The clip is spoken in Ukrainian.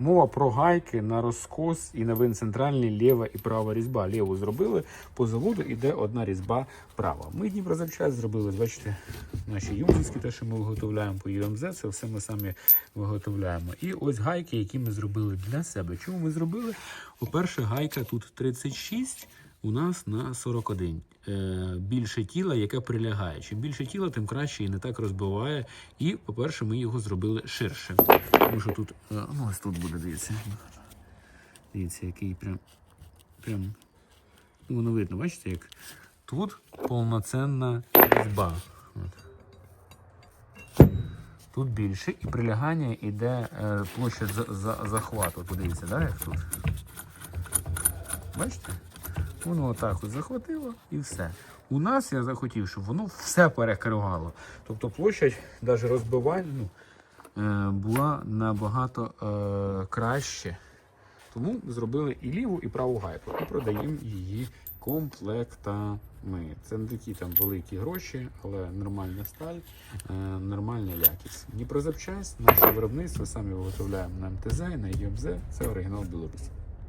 Мова про гайки на розкос і на вин центральний ліва і права різьба. Ліву зробили, по заводу іде одна різьба права. Ми Дніпрозавчас зробили, бачите, наші юмзівські, те, що ми виготовляємо по ЮМЗ, це все ми самі виготовляємо. І ось гайки, які ми зробили для себе. Чому ми зробили? По-перше, гайка тут 36, у нас на 41. Е, більше тіла, яке прилягає. Чим більше тіла, тим краще і не так розбиває. І, по-перше, ми його зробили ширше. Тому що тут, е, ну ось тут буде, дивіться. Дивіться, який прям. прям ну, воно видно, бачите, як тут повноцінна різьба. Тут більше і прилягання йде е, площа за, за, захвату. Подивіться, да, як тут. Бачите? Воно отак от захватило і все. У нас я захотів, щоб воно все перекривало. Тобто площадь навіть розбивання ну, була набагато е, краще. Тому зробили і ліву, і праву гайку, і продаємо її комплектами. Це не такі там великі гроші, але нормальна сталь, е, нормальна якість. Дніпрозапчасть, наше виробництво, самі виготовляємо на МТЗ, на ЄМЗ, це оригінал Білорусі.